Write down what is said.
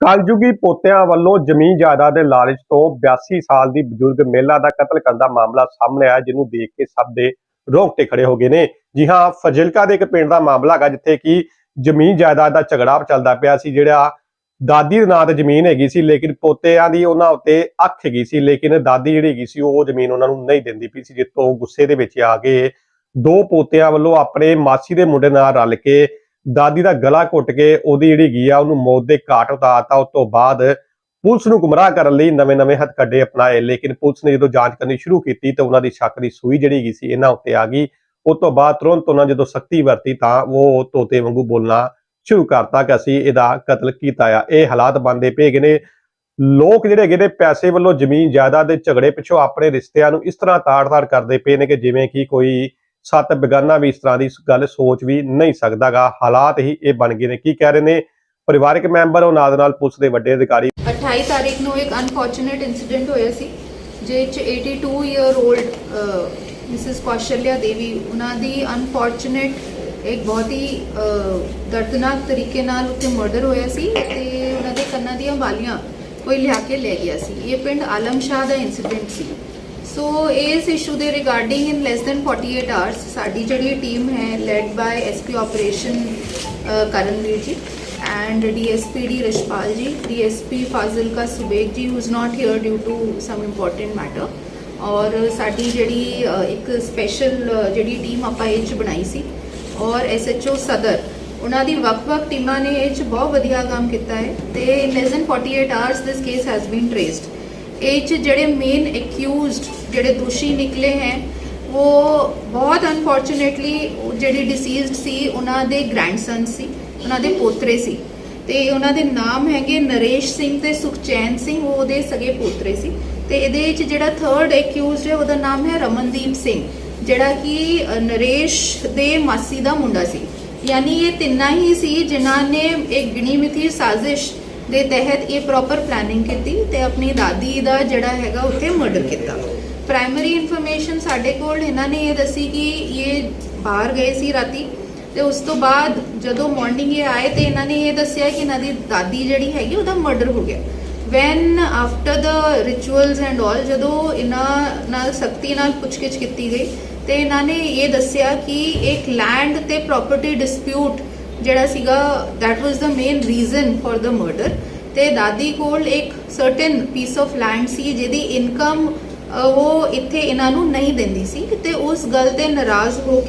ਕਲਯੁਗੀ ਪੋਤਿਆਂ ਵੱਲੋਂ ਜ਼ਮੀਨ ਜਾਇਦਾਦ ਦੇ ਲਾਲਚ ਤੋਂ 82 ਸਾਲ ਦੀ ਬਜ਼ੁਰਗ ਮਹਿਲਾ ਦਾ ਕਤਲ ਕਰਨ ਦਾ ਮਾਮਲਾ ਸਾਹਮਣੇ ਆਇਆ, ਜਿਹਨੂੰ ਦੇਖ ਕੇ ਸਭ ਦੇ ਰੋਂਗਟੇ ਖੜੇ ਹੋ ਗਏ ਨੇ। ਜੀ ਹਾਂ, ਫਜ਼ਿਲਕਾ ਦੇ ਇੱਕ ਪਿੰਡ ਦਾ ਮਾਮਲਾ ਹੈਗਾ, ਜਿੱਥੇ ਕਿ ਜ਼ਮੀਨ ਜਾਇਦਾਦ ਦਾ ਝਗੜਾ ਚੱਲਦਾ ਪਿਆ ਸੀ, ਜਿਹੜਾ ਦਾਦੀ ਦੇ ਨਾਂ ਤੇ ਜ਼ਮੀਨ ਹੈਗੀ ਸੀ, ਲੇਕਿਨ ਪੋਤਿਆਂ ਦੀ ਉਹਨਾਂ ਉੱਤੇ ਅੱਖ ਹੈਗੀ ਸੀ, ਲੇਕਿਨ ਦਾਦੀ ਜਿਹੜੀ ਹੈਗੀ ਸੀ, ਉਹ ਜ਼ਮੀਨ ਉਹਨਾਂ ਨੂੰ ਨਹੀਂ ਦਿੰਦੀ ਪਈ ਸੀ ਜਿੱਤੋਂ ਗੁੱਸੇ ਦੇ ਵਿੱਚ ਆ ਕੇ ਦੋ ਪੋਤਿਆਂ ਵੱਲੋਂ ਆਪਣੇ ਮਾਸੀ ਦੇ ਮੁੰਡੇ ਨਾਲ ਰਲ ਕੇ ਦਾਦੀ ਦਾ ਗਲਾ ਘੁੱਟ ਕੇ ਉਹਦੀ ਜਿਹੜੀ ਹੈਗੀ ਆ, ਉਹਨੂੰ ਮੌਤ ਦੇ ਘਾਟ ਉਤਾਰਤਾ। ਉਸ ਤੋਂ ਬਾਅਦ ਪੁਲਿਸ ਨੂੰ ਗੁੰਮਰਾਹ ਕਰਨ ਲਈ ਨਵੇਂ-ਨਵੇਂ ਹੱਥਕੱਡੇ ਅਪਣਾਏ। ਲੇਕਿਨ ਪੁਲਿਸ ਨੇ ਜਦੋਂ ਜਾਂਚ ਕਰਨੀ ਸ਼ੁਰੂ ਕੀਤੀ ਤਾਂ ਉਹਨਾਂ ਦੀ ਸ਼ੱਕ ਦੀ ਸੂਈ ਜਿਹੜੀ ਹੈਗੀ ਸੀ, ਇਹਨਾਂ ਉੱਤੇ ਆ ਗਈ। ਉਸ ਤੋਂ ਬਾਅਦ ਤੁਰੰਤ ਉਹਨਾਂ ਜਦੋਂ ਸਖਤੀ ਵਰਤੀ ਤਾਂ ਉਹ ਤੋਤੇ ਵਾਂਗੂ ਬੋਲਣਾ ਸ਼ੁਰੂ ਕਰਤਾ ਕਿ ਅਸੀਂ ਇਹਦਾ ਕਤਲ ਕੀਤਾ ਆ। ਇਹ ਹਾਲਾਤ ਬਣਦੇ ਪਏ ਹੈਗੇ ਨੇ। ਲੋਕ ਜਿਹੜੇ ਹੈਗੇ ਨੇ ਪੈਸੇ ਵੱਲੋਂ ਜ਼ਮੀਨ, ਜਾਇਦਾਦ ਦੇ ਝਗੜੇ ਪਿੱਛੋਂ ਆਪਣੇ ਰਿਸ਼ਤਿਆਂ ਨੂੰ ਇਸ ਤਰ੍ਹਾਂ ਤਾੜ-ਤਾੜ ਕਰਦੇ ਪਏ ਨੇ ਕਿ ਜਿਵੇਂ ਕਿ ਕੋਈ ਸੱਤ ਬੇਗਾਨਾ ਵੀ ਇਸ ਤਰ੍ਹਾਂ ਦੀ ਗੱਲ ਸੋਚ ਵੀ ਨਹੀਂ ਸਕਦਾਗਾ। ਹਾਲਾਤ ਹੀ ਇਹ ਬਣ ਗਏ ਨੇ। ਕੀ ਕਹਿ ਰਹੇ ਨੇ? ਪਰਿਵਾਰਕ ਮੈਂਬਰ ਉਹ ਨਾਲ ਨਾਲ ਪੁਲਿਸ ਦੇ ਵੱਡੇ ਅਧਿਕਾਰੀ 28 ਤਾਰੀਖ ਨੂੰ ਇੱਕ ਅਨਫੋਰਚੂਨੇਟ ਇਨਸੀਡੈਂਟ ਹੋਇਆ ਸੀ ਜਿਹ 82 year old Mrs Kaushalya Devi, ਉਹਨਾਂ ਦੀ ਅਨਫੋਰਚੂਨੇਟ ਇੱਕ ਬਹੁਤ ਹੀ ਦਰਦਨਾਕ ਤਰੀਕੇ ਨਾਲ ਉੱਥੇ ਮਰਡਰ ਹੋਇਆ ਸੀ ਤੇ ਉਹਨਾਂ ਦੇ ਕੰਨਾਂ ਦੀਆਂ ਵਾਲੀਆਂ ਕੋਈ ਲਿਆ ਕੇ ਲੈ ਗਿਆ ਸੀ। ਇਹ ਪਿੰਡ ਆਲਮ ਸ਼ਾਹ ਦਾ ਇਨਸੀਡੈਂਟ ਸੀ। ਸੋ ਇਸ ਇਸ਼ੂ ਦੇ regarding in less than 48 hours ਸਾਡੀ ਜਿਹੜੀ ਟੀਮ ਹੈ led by SP operation Karanveer ji and DSP D Rishpal ji, DSP Fazilka Subek ji who is not here due to some important matter. ਔਰ ਸਾਡੀ ਜਿਹੜੀ ਇੱਕ special ਜਿਹੜੀ team ਆਪਾਂ ਇਹ 'ਚ ਬਣਾਈ ਸੀ ਔਰ ਐਸਐਚਓ ਸਦਰ ਉਹਨਾਂ ਦੀ ਵੱਖ-ਵੱਖ ਟੀਮਾਂ ਨੇ ਇਹ 'ਚ ਬਹੁਤ ਵਧੀਆ ਕੰਮ ਕੀਤਾ ਹੈ ਤੇ in less than 48 hours this case has been traced ਇਹ 'ਚ ਜਿਹੜੇ ਮੇਨ ਅਕਿਊਜ਼ਡ ਜਿਹੜੇ ਦੋਸ਼ੀ ਨਿਕਲੇ ਹੈ, ਉਹ ਬਹੁਤ ਅਨਫੋਰਚੂਨੇਟਲੀ ਜਿਹੜੀ ਡਿਸੀਜ਼ਡ ਸੀ, ਉਹਨਾਂ ਦੇ ਗ੍ਰੈਂਡਸਨ ਸੀ, ਉਹਨਾਂ ਦੇ ਪੋਤਰੇ ਸੀ। ਤੇ ਉਹਨਾਂ ਦੇ ਨਾਮ ਹੈਗੇ ਨਰੇਸ਼ ਸਿੰਘ ਤੇ ਸੁਖਚੈਨ ਸਿੰਘ, ਉਹ ਉਹਦੇ ਸਗੇ ਪੋਤਰੇ ਸੀ। ਤੇ ਇਹਦੇ ਵਿੱਚ ਜਿਹੜਾ ਥਰਡ ਅਕਿਊਜ਼ਡ ਹੈ, ਉਹਦਾ ਨਾਮ ਹੈ ਰਮਨਦੀਪ ਸਿੰਘ, ਜਿਹੜਾ ਕਿ ਨਰੇਸ਼ ਦੇ ਮਾਸੀ ਦਾ ਮੁੰਡਾ ਸੀ। ਯਾਨੀ ਇਹ ਤਿੰਨਾਂ ਹੀ ਸੀ ਜਿਨ੍ਹਾਂ ਨੇ ਇੱਕ ਗਿਣੀ ਮਿਥੀ ਸਾਜ਼ਿਸ਼ ਦੇ ਤਹਿਤ ਇਹ ਪ੍ਰੋਪਰ ਪਲੈਨਿੰਗ ਕੀਤੀ ਤੇ ਆਪਣੀ ਦਾਦੀ ਦਾ ਜਿਹੜਾ ਹੈਗਾ ਉੱਥੇ ਮਰਡਰ ਕੀਤਾ। ਪ੍ਰਾਇਮਰੀ ਇਨਫੋਰਮੇਸ਼ਨ ਸਾਡੇ ਕੋਲ ਇਹਨਾਂ ਨੇ ਇਹ ਦੱਸੀ ਕਿ ਇਹ ਬਾਹਰ ਗਏ ਸੀ ਰਾਤੀ ਤੇ ਉਸ ਤੋਂ ਬਾਅਦ ਜਦੋਂ ਮਾਰਨਿੰਗ ਇਹ ਆਏ ਤੇ ਇਹਨਾਂ ਨੇ ਇਹ ਦੱਸਿਆ ਕਿ ਇਹਨਾਂ ਦੀ ਦਾਦੀ ਜਿਹੜੀ ਹੈਗੀ ਉਹਦਾ ਮਰਡਰ ਹੋ ਗਿਆ। When after the rituals and all ਜਦੋਂ ਇਹਨਾਂ ਨਾਲ ਸਖਤੀ ਨਾਲ ਪੁੱਛਗਿੱਛ ਕੀਤੀ ਗਈ ਤੇ ਇਹਨਾਂ ਨੇ ਇਹ ਦੱਸਿਆ ਕਿ ਇੱਕ ਲੈਂਡ ਤੇ ਪ੍ਰਾਪਰਟੀ ਡਿਸਪਿਊਟ ਜਿਹੜਾ ਸੀਗਾ that was the main reason for the murder ਤੇ ਦਾਦੀ ਕੋਲ ਇੱਕ ਸਰਟਨ ਪੀਸ ਆਫ ਲੈਂਡ ਸੀ ਜਿਹਦੀ ਇਨਕਮ ਉਹ ਇੱਥੇ ਇਹਨਾਂ ਨੂੰ ਨਹੀਂ ਦਿੰਦੀ ਸੀ ਤੇ ਉਸ ਗੱਲ ਤੇ ਨਾਰਾਜ਼ ਹੋ